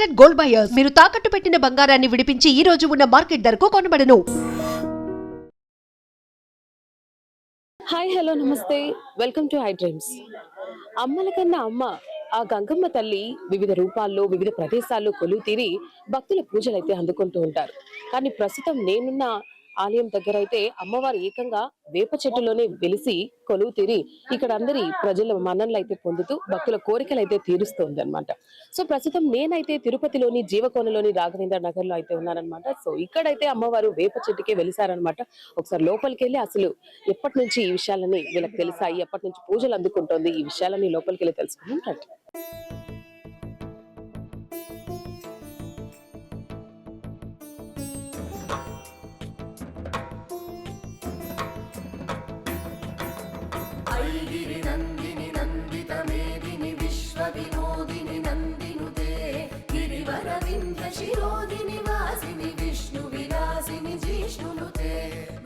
Trusted gold buyers. మీరు తాకట్టు పెట్టిన బంగారాన్ని విడిపించి ఈ రోజు ఉన్న మార్కెట్ ధరకు కొనబడను. హాయ్ హలో నమస్తే. Welcome to hi dreams. అమ్మల కన్నా అమ్మ ఆ గంగమ్మ తల్లి వివిధ రూపాల్లో వివిధ ప్రదేశాల్లో కొలువు తీరి భక్తుల పూజలు అయితే అందుకుంటూ ఉంటారు. కానీ ప్రస్తుతం నేనున్న ఆలయం దగ్గర అయితే అమ్మవారు ఏకంగా వేప చెట్టులోనే వెలిసి కొలువు తీరి ఇక్కడ అందరి ప్రజల మన్ననలు అయితే పొందుతూ భక్తుల కోరికలు అయితే తీరుస్తుంది అనమాట సో ప్రస్తుతం నేనైతే తిరుపతిలోని జీవకోనలోని రాఘవేంద్ర నగర్లో అయితే ఉన్నానమాట సో ఇక్కడైతే అమ్మవారు వేప చెట్టుకే వెలిసారనమాట ఒకసారి లోపలికి వెళ్ళి అసలు ఎప్పటి నుంచి ఈ విషయాలని వీళ్ళకి తెలిసాయి ఎప్పటి నుంచి పూజలు అందుకుంటోంది ఈ విషయాలని లోపలికి వెళ్ళి गिरि नन्दिनि नन्दित मेदिनि विश्वविनोदिनि नन्दिनुते गिरिवरविन्द्रशिरोदिनि वासिनि विष्णुविलासिनि जिष्णुनुते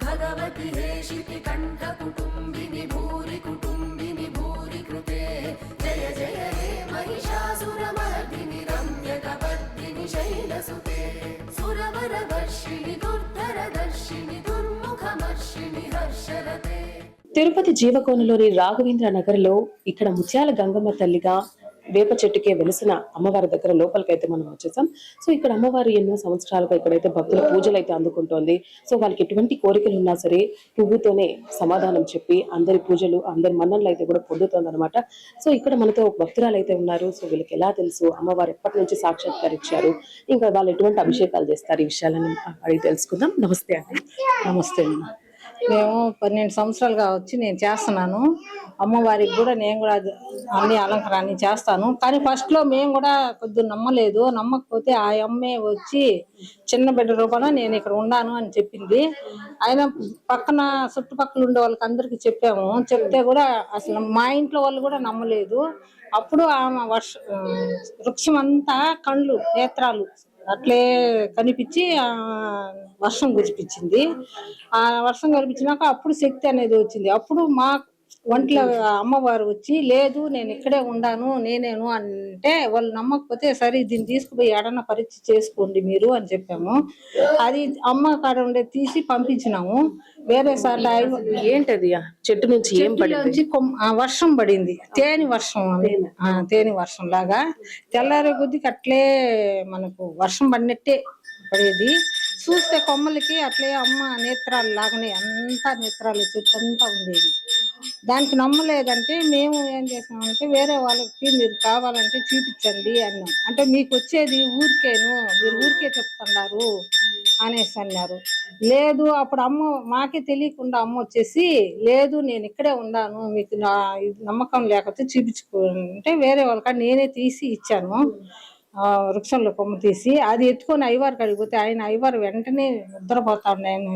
भगवति हेषिति कण्ठकुटुम्बिनि भूरि कुटुम्बिनि भूरि कृते जय जय हे महिषासुरमर्दिनि रम्यकवर्दिनि शैलसुते सुरवरवर्षिणि दुर्धरदर्शिनि दुर्मुखमर्षिणि हर्षरते తిరుపతి జీవకోనలోని రాఘవేంద్ర నగర్లో ఇక్కడ ముత్యాల గంగమ్మ తల్లిగా వేప చెట్టుకే వెలిసిన అమ్మవారి దగ్గర లోపలికైతే మనం వచ్చేసాం. సో ఇక్కడ అమ్మవారు ఎన్నో సంవత్సరాలుగా ఇక్కడైతే భక్తుల పూజలు అయితే అందుకుంటోంది. సో వాళ్ళకి ఎటువంటి కోరికలు ఉన్నా సరే పువ్వుతోనే సమాధానం చెప్పి అందరి పూజలు అందరి మన్ననలు అయితే కూడా పొందుతుంది అనమాట సో ఇక్కడ మనతో భక్తురాలు అయితే ఉన్నారు. సో వీళ్ళకి ఎలా తెలుసు? అమ్మవారు ఎప్పటి నుంచి సాక్షాత్కరించారు? ఇంకా వాళ్ళు ఎటువంటి అభిషేకాలు చేస్తారు? ఈ విషయాలను అడిగి తెలుసుకుందాం. నమస్తే అండి. నమస్తే అండి. మేము పన్నెండు సంవత్సరాలుగా వచ్చి నేను చేస్తున్నాను. అమ్మవారికి కూడా నేను కూడా అన్ని అలంకారాన్ని చేస్తాను. కానీ ఫస్ట్లో మేము కూడా కొద్దిగా నమ్మలేదు. నమ్మకపోతే ఆ అమ్మే వచ్చి చిన్న బిడ్డ రూపంలో నేను ఇక్కడ ఉన్నాను అని చెప్పింది. ఆయన పక్కన చుట్టుపక్కల ఉండే వాళ్ళకి అందరికీ చెప్పాము. చెప్తే కూడా అసలు మా ఇంట్లో వాళ్ళు కూడా నమ్మలేదు. అప్పుడు ఆమె వర్ష వృక్షం అంతా కళ్ళు నేత్రాలు అట్లే కనిపించి వర్షం కురిపించింది. ఆ వర్షం కనిపించినాక అప్పుడు శక్తి అనేది వచ్చింది. అప్పుడు మా ఒంట్లో అమ్మవారు వచ్చి లేదు నేను ఇక్కడే ఉండాను నేనేను అంటే వాళ్ళు నమ్మకపోతే సరే దీన్ని తీసుకుపోయి ఎడన్న పరీక్ష చేసుకోండి మీరు అని చెప్పాము. అది అమ్మ కాడ ఉండే తీసి పంపించినాము. వేరే సార్లు ఏంటది? చెట్టు నుంచి ఏం ఆ వర్షం పడింది. తేని వర్షం తేని. వర్షం లాగా. తెల్లారే కొద్దికి అట్లే మనకు వర్షం పడినట్టే పడేది. చూస్తే కొమ్మలకి అట్లే అమ్మ నేత్రాలు లాగానే అంతా నేత్రాలు చెట్టు అంతా ఉండేది. దానికి నమ్మలేదంటే మేము ఏం చేసామంటే వేరే వాళ్ళకి మీరు కావాలంటే చూపించండి అన్నాం. అంటే మీకు వచ్చేది ఊరికేను మీరు ఊరికే చెప్తున్నారు అనేసి అన్నారు. లేదు అప్పుడు అమ్మ మాకే తెలియకుండా అమ్మ వచ్చేసి లేదు నేను ఇక్కడే ఉన్నాను మీకు నా నమ్మకం లేకపోతే చూపించుకుంటే వేరే వాళ్ళకి నేనే తీసి ఇచ్చాను. వృక్షంలో కొమ్మ తీసి అది ఎత్తుకొని అయ్యవారికి అడిగిపోతే ఆయన అయ్యవారు వెంటనే నిద్రపోతాడు నేను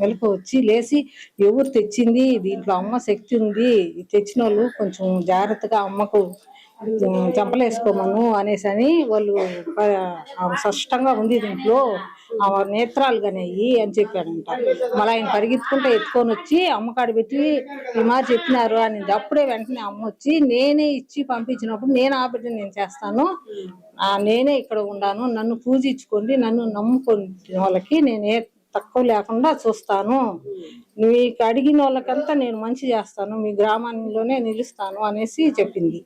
మెలకు వచ్చి లేచి ఎవరు తెచ్చింది? దీంట్లో అమ్మ శక్తి ఉంది. ఇది తెచ్చిన వాళ్ళు కొంచెం జాగ్రత్తగా అమ్మకు చెంపలేసుకోమను అనేసి అని వాళ్ళు స్పష్టంగా ఉంది దీంట్లో. ఆ నేత్రాలు కనేయి అని చెప్పాడంట. మళ్ళీ ఆయన పరిగెత్తుకుంటే ఎత్తుకొని వచ్చి అమ్మకాడ పెట్టి ఈ మా చెప్పినారు అని అప్పుడే వెంటనే అమ్మ వచ్చి నేనే ఇచ్చి పంపించినప్పుడు నేను ఆ బిడ్డ నేను చేస్తాను. నేనే ఇక్కడ ఉన్నాను నన్ను పూజించుకోండి నన్ను నమ్ముకునే వాళ్ళకి. నేను ఏ తక్కువ లేకుండా చూస్తాను. మీకు అడిగిన వాళ్ళకంతా నేను మంచి చేస్తాను మీ గ్రామంలోనే నిలుస్తాను అనేసి చెప్పింది.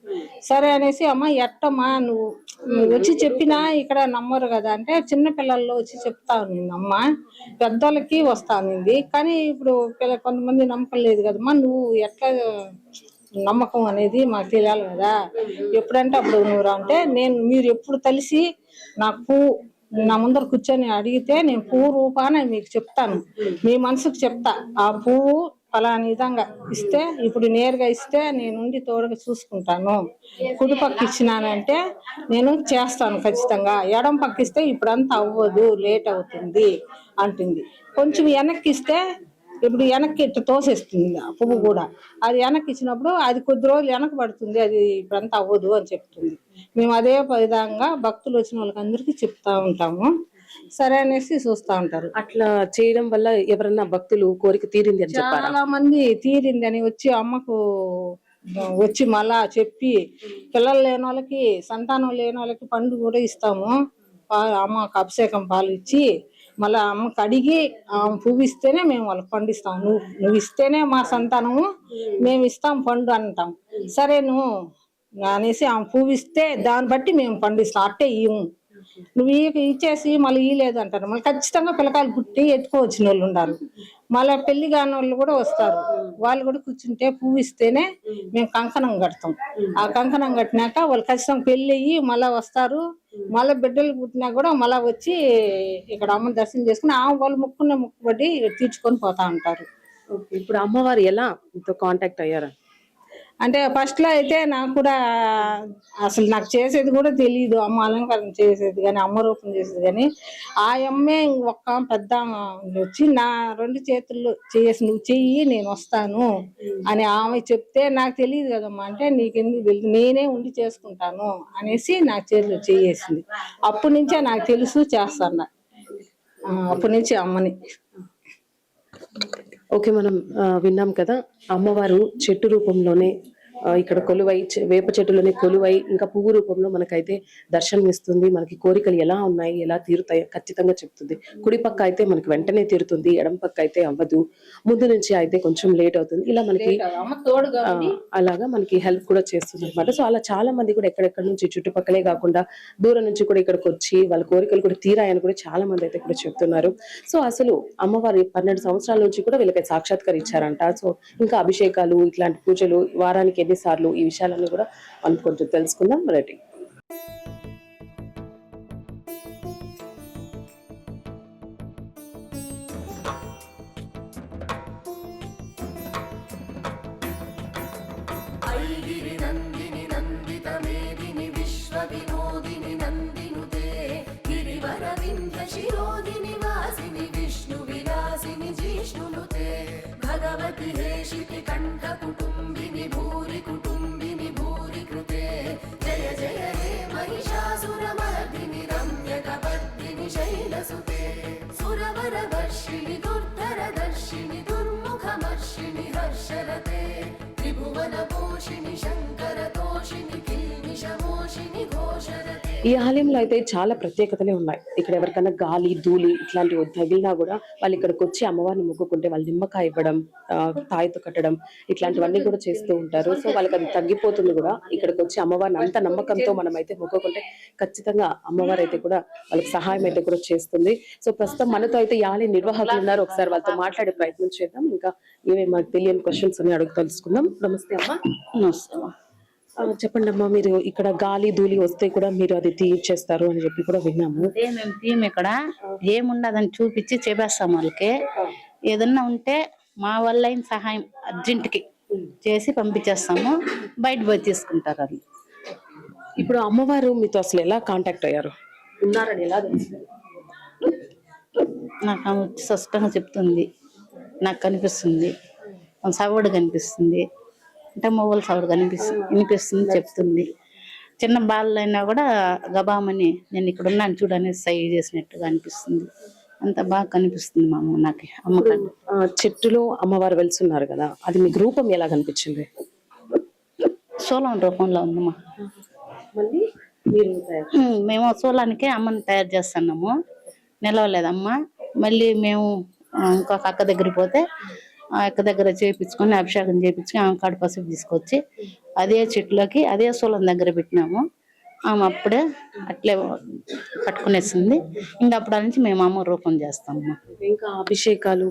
సరే అనేసి అమ్మ ఎట్టమ్మా నువ్వు నువ్వు వచ్చి చెప్పినా ఇక్కడ నమ్మరు కదా అంటే చిన్న పిల్లల్లో వచ్చి చెప్తా ఉంది అమ్మ పెద్దోళ్ళకి వస్తానింది కానీ ఇప్పుడు పిల్ల కొంతమంది నమ్మకం లేదు కదమ్మా నువ్వు ఎట్లా నమ్మకం అనేది మాకు తెలియాలి కదా. ఎప్పుడంటే అప్పుడు నువ్వు రా అంటే నేను మీరు ఎప్పుడు కలిసి నాకు నా ముందర కూర్చొని అడిగితే నేను పువ్వు రూపాన మీకు చెప్తాను. మీ మనసుకు చెప్తా. ఆ పువ్వు ఫలాని విధంగా ఇస్తే ఇప్పుడు నేరుగా ఇస్తే నేను ఉండి తోడుగా చూసుకుంటాను. కుడి పక్క ఇచ్చినానంటే నేను చేస్తాను ఖచ్చితంగా. ఎడం పక్క ఇస్తే ఇప్పుడంతా అవ్వదు లేట్ అవుతుంది అంటుంది. కొంచెం వెనక్కి ఇస్తే ఇప్పుడు వెనక్కి ఇట్లా తోసేస్తుంది ఆ పువ్వు కూడా. అది వెనక్కి ఇచ్చినప్పుడు అది కొద్ది రోజులు వెనక పడుతుంది. అది ఇప్పుడంతా అవ్వదు అని చెప్తుంది. మేము అదే విధంగా భక్తులు వచ్చిన వాళ్ళకి అందరికీ చెప్తా ఉంటాము. సరే అనేసి చూస్తా ఉంటారు. అట్లా చేయడం వల్ల ఎవరన్నా భక్తులు కోరిక తీరింది అని చెప్పారా? చాలా మంది తీరింది అని వచ్చి అమ్మకు వచ్చి మళ్ళా చెప్పి పిల్లలు లేని వాళ్ళకి సంతానం లేని వాళ్ళకి పండు కూడా ఇస్తాము. అమ్మకి అభిషేకం పాలు ఇచ్చి మళ్ళా అమ్మకి అడిగి ఆమె పువ్వు ఇస్తేనే మేము వాళ్ళకి పండిస్తాం నువ్వు నువ్వు ఇస్తేనే మా సంతానము మేము ఇస్తాం పండు అంటాం. సరే నువ్వు అనేసి ఆమె పువ్వు ఇస్తే దాన్ని బట్టి మేము పండిస్తాం అట్టే ఇవ్వము నువ్వు ఈ- ఇచ్చేసి మళ్ళీ ఇయ్యలేదు అంటారు మళ్ళీ ఖచ్చితంగా పిల్లకాయలు పుట్టి ఎత్తుకోవచ్చిన వాళ్ళు ఉండాలి. మళ్ళీ పెళ్ళి కాని వాళ్ళు కూడా వస్తారు. వాళ్ళు కూడా కూర్చుంటే పువ్వు ఇస్తేనే మేము కంకణం కడతాం. ఆ కంకణం కట్టినాక వాళ్ళు ఖచ్చితంగా పెళ్ళి అయ్యి మళ్ళా వస్తారు. మళ్ళీ బిడ్డలు పుట్టినా కూడా మళ్ళా వచ్చి ఇక్కడ అమ్మని దర్శనం చేసుకుని ఆ వాళ్ళు ముక్కున్న ముక్కుబడి తీర్చుకొని పోతా ఉంటారు. ఇప్పుడు అమ్మవారు ఎలా? కాంటాక్ట్ అయ్యారా? అంటే ఫస్ట్లో అయితే నాకు కూడా అసలు నాకు చేసేది కూడా తెలియదు అమ్మ అలంకారం చేసేది కానీ అమ్మ రూపం చేసేది కానీ ఆ అమ్మే ఒక్క పెద్ద వచ్చి నా రెండు చేతుల్లో చేసి నువ్వు చెయ్యి నేను వస్తాను అని ఆమె చెప్తే నాకు తెలియదు కదమ్మా అంటే నీకెందుకు తెలియదు నేనే ఉండి చేసుకుంటాను అనేసి నా చేతిలో చేయేసింది. అప్పటి నుంచే నాకు తెలుసు చేస్తాను. అప్పటి నుంచి అమ్మని. ఓకే మనం విన్నాం కదా అమ్మవారు చెట్టు రూపంలోనే ఇక్కడ కొలువై వేప చెట్టులోనే కొలువై ఇంకా పువ్వు రూపంలో మనకైతే దర్శనం ఇస్తుంది. మనకి కోరికలు ఎలా ఉన్నాయి ఎలా తీరుతాయి ఖచ్చితంగా చెప్తుంది. కుడి పక్క అయితే మనకి వెంటనే తీరుతుంది ఎడం పక్క అయితే అవ్వదు. ముందు నుంచి అయితే కొంచెం లేట్ అవుతుంది. ఇలా మనకి అలాగా మనకి హెల్ప్ కూడా చేస్తుంది అనమాట సో అలా చాలా మంది కూడా ఎక్కడెక్కడ నుంచి చుట్టుపక్కలే కాకుండా దూరం నుంచి కూడా ఇక్కడికి వచ్చి వాళ్ళ కోరికలు కూడా తీరాయని కూడా చాలా మంది అయితే ఇక్కడ చెప్తున్నారు. సో అసలు అమ్మవారి పన్నెండు సంవత్సరాల నుంచి కూడా వీళ్ళకి సాక్షాత్కరించారంట సో ఇంకా అభిషేకాలు ఇట్లాంటి పూజలు వారానికి ఎన్ని సార్లు ఈ విషయాలన్నీ కూడా మనం కొంచెం తెలుసుకుందాం. రేటింగ్ ఐడి भगवति हेशिति कण्ठकुटुम्बिनि भूरि कुटुम्बिनि भूरि कृते जय जय हे महिषासुरमर्दिनि रम्यकपर्दिनि शैलसुते सुरवरवर्षिणि दुर्धरदर्शिनि दुर्मुखमर्षिणि हर्षरते त्रिभुवनपोषिणि शङ्करतोषिणि किल्मिषमोषिणि घोषरते ఈ ఆలయంలో అయితే చాలా ప్రత్యేకతలే ఉన్నాయి. ఇక్కడ ఎవరికైనా గాలి ధూళి ఇట్లాంటివి తగిలినా కూడా వాళ్ళు ఇక్కడికి వచ్చి అమ్మవారిని మొక్కుకుంటే వాళ్ళు నిమ్మకాయ ఇవ్వడం ఆ, తాయితో కట్టడం ఇట్లాంటివన్నీ కూడా చేస్తూ ఉంటారు. సో వాళ్ళకి అది తగ్గిపోతుంది కూడా. ఇక్కడికి వచ్చి అమ్మవారిని అంత నమ్మకంతో మనం అయితే మొక్కుకుంటే ఖచ్చితంగా అమ్మవారు అయితే కూడా వాళ్ళకి సహాయం అయితే కూడా చేస్తుంది. సో ప్రస్తుతం మనతో అయితే ఈ ఆలయ నిర్వాహకులు ఉన్నారు. ఒకసారి వాళ్ళతో మాట్లాడే ప్రయత్నం చేద్దాం. ఇంకా ఏమేమి తెలియని క్వశ్చన్స్ అని అడుగు తెలుసుకుందాం నమస్తే అమ్మా. ఆ, చెప్పండి అమ్మా మీరు ఇక్కడ గాలి ధూళి వస్తే కూడా మీరు అది తీర్చేస్తారు అని చెప్పి కూడా విన్నాము. అదే మేము తీయం ఇక్కడ. ఏముండదని చూపించి చెప్పేస్తాం వాళ్ళకి. ఏదన్నా ఉంటే మా వల్ల అయిన సహాయం అర్జెంట్కి చేసి పంపించేస్తాము. బయట పోయి తీసుకుంటారు అది. ఇప్పుడు అమ్మవారు మీతో అసలు ఎలా కాంటాక్ట్ అయ్యారు? ఉన్నారని ఎలా తెలుసు? నాకు ఆమె వచ్చి స్పష్టంగా చెప్తుంది. నాకు కనిపిస్తుంది. సవడు కనిపిస్తుంది. అంటే మొగలు సవడు కనిపిస్తుంది వినిపిస్తుంది చెప్తుంది. చిన్న బాలలు అయినా కూడా గబామని నేను ఇక్కడ ఉన్నాను చూడని సై చేసినట్టుగా అనిపిస్తుంది. అంత బాగా కనిపిస్తుంది మా అమ్మ నాకు అమ్మకండి చెట్టులో అమ్మవారు వెళ్తున్నారు కదా అది మీకు రూపం ఎలా కనిపించింది? సోలం రూపంలో ఉందమ్మా. మేము సోలానికి అమ్మని తయారు చేస్తున్నాము. నిలవలేదమ్మా. మళ్ళీ మేము ఇంకొక అక్క దగ్గరికి పోతే ఆ అక్క దగ్గర చేయించుకొని అభిషేకం చేయించుకొని ఆమె కాడ పసుపు తీసుకొచ్చి అదే చెట్లోకి అదే సోలం దగ్గర పెట్టినాము. ఆమె అప్పుడే అట్లే పట్టుకునేసింది. ఇంకా అప్పటి నుంచి మేము అమ్మ రూపం చేస్తాము. ఇంకా అభిషేకాలు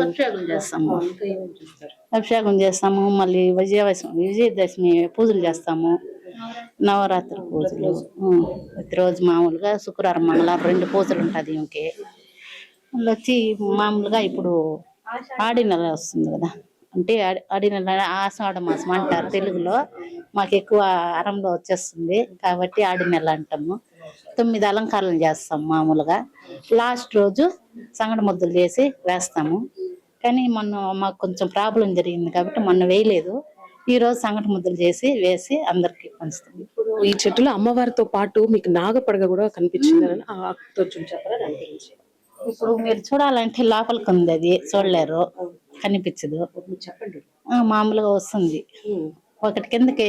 అభిషేకం చేస్తాము. అభిషేకం చేస్తాము. మళ్ళీ విజయదశమి విజయదశమి పూజలు చేస్తాము. నవరాత్రి పూజలు. ప్రతిరోజు మామూలుగా శుక్రవారం మంగళవారం రెండు పూజలు ఉంటుంది ఇంకే మళ్ళీ వచ్చి మామూలుగా ఇప్పుడు ఆడి నెల వస్తుంది కదా. అంటే ఆడి- నెల ఆషాఢ మాసం అంటారు తెలుగులో. మాకు ఎక్కువ అరంలో వచ్చేస్తుంది. కాబట్టి ఆడి నెల అంటాము. తొమ్మిది అలంకారాలు చేస్తాం మామూలుగా. లాస్ట్ రోజు సంగటి ముద్దలు చేసి వేస్తాము. కానీ మొన్న మాకు కొంచెం ప్రాబ్లం జరిగింది కాబట్టి మొన్న వేయలేదు. ఈ రోజు సంగటి ముద్దలు చేసి వేసి అందరికి పంచుతాం ఇప్పుడు ఈ చెట్టులో అమ్మవారితో పాటు మీకు నాగపడగ కూడా కనిపించింది అని ఇప్పుడు మీరు చూడాలంటే లోపలికి ఉంది అది చూడలేరు కనిపించదు. చెప్పండి. మామూలుగా వస్తుంది. ఒకటి కిందకి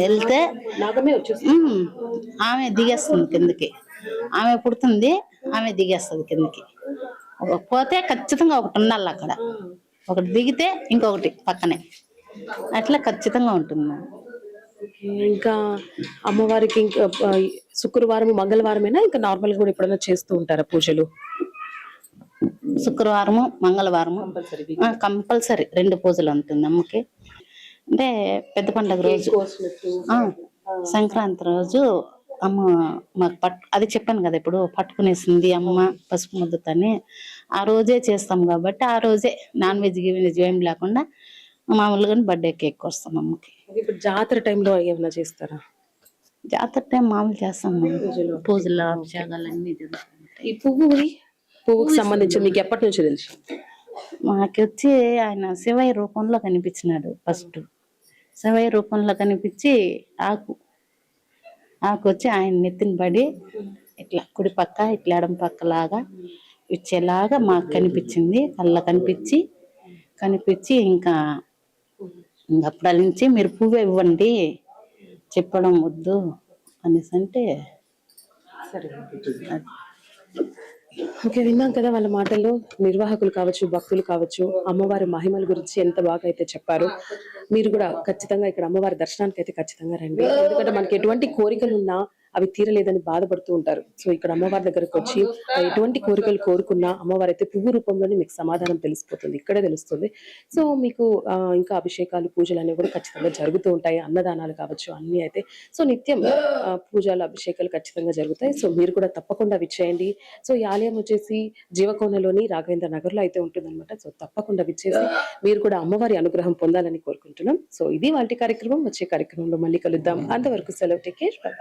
వెళ్తే ఆమె దిగేస్తుంది కిందకి. ఆమె పుడుతుంది ఆమె దిగేస్తుంది కిందకి. పోతే ఖచ్చితంగా ఒకటి ఉండాలి అక్కడ. ఒకటి దిగితే ఇంకొకటి పక్కనే. అట్లా ఖచ్చితంగా ఉంటుంది ఇంకా అమ్మవారికి ఇంకా శుక్రవారం మంగళవారమేనా ఇంకా నార్మల్ కూడా ఎప్పుడైనా చేస్తూ ఉంటారా పూజలు? శుక్రవారము మంగళవారము. కంపల్సరీ. రెండు పూజలు ఉంటుంది అమ్మకి. అంటే పెద్ద పండగ రోజు. సంక్రాంతి రోజు అమ్మ మాకు పట్ అది చెప్పాను కదా ఇప్పుడు పట్టుకునేసింది అమ్మ పసుపు ముద్దతని ఆ రోజే చేస్తాం కాబట్టి ఆ రోజే నాన్ వెజ్ వెజ్ ఏం లేకుండా మామూలుగా బర్త్డే కేక్ వస్తాం అమ్మకి. ఇప్పుడు జాతర టైంలో ఏమైనా చేస్తారా? జాతర టైం మామూలు చేస్తాం. పూజలు. అభిషేకాలు అన్ని ఈ పువ్వుది పువ్వుకి సంబంధించి మీకు ఎప్పటి నుంచి తెలుసు? మాకు వచ్చి ఆయన శివయ్య రూపంలో కనిపించినాడు ఫస్ట్ శివయ్య రూపంలో కనిపించి ఆకు ఆకు వచ్చి ఆయన నెత్తిన పడి ఇట్లా కుడి పక్క ఇట్లా ఎడం పక్క లాగా ఇచ్చేలాగా మాకు కనిపించింది. కళ్ళ కనిపించి కనిపించి ఇంకా అప్పటి నుంచి మీరు పువ్వు ఇవ్వండి చెప్పడం వద్దు అనేసి అంటే సరే. ఓకే విన్నాం కదా వాళ్ళ మాటల్లో నిర్వాహకులు కావచ్చు భక్తులు కావచ్చు అమ్మవారి మహిమల గురించి ఎంత బాగా అయితే చెప్పారు. మీరు కూడా ఖచ్చితంగా ఇక్కడ అమ్మవారి దర్శనానికి అయితే ఖచ్చితంగా రండి. ఎందుకంటే మనకి ఎటువంటి కోరికలు ఉన్నా అవి తీరలేదని బాధపడుతూ ఉంటారు. సో ఇక్కడ అమ్మవారి దగ్గరకు వచ్చి ఎటువంటి కోరికలు కోరుకున్నా అమ్మవారు అయితే పువ్వు రూపంలోనే మీకు సమాధానం తెలిసిపోతుంది. ఇక్కడే తెలుస్తుంది. సో మీకు ఇంకా అభిషేకాలు పూజలు అనేవి కూడా ఖచ్చితంగా జరుగుతూ ఉంటాయి. అన్నదానాలు కావచ్చు అన్ని అయితే. సో నిత్యం పూజలు అభిషేకాలు ఖచ్చితంగా జరుగుతాయి. సో మీరు కూడా తప్పకుండా విచ్చేయండి సో ఈ ఆలయం వచ్చేసి జీవకోనలోని రాఘవేంద్ర నగర్లో అయితే ఉంటుందన్నమాట. సో తప్పకుండా విచ్చేసి మీరు కూడా అమ్మవారి అనుగ్రహం పొందాలని కోరుకుంటున్నాం. సో ఇది వాళ్ళ కార్యక్రమం. వచ్చే కార్యక్రమంలో మళ్ళీ కలుద్దాం. అంతవరకు సెలవు. Take care bye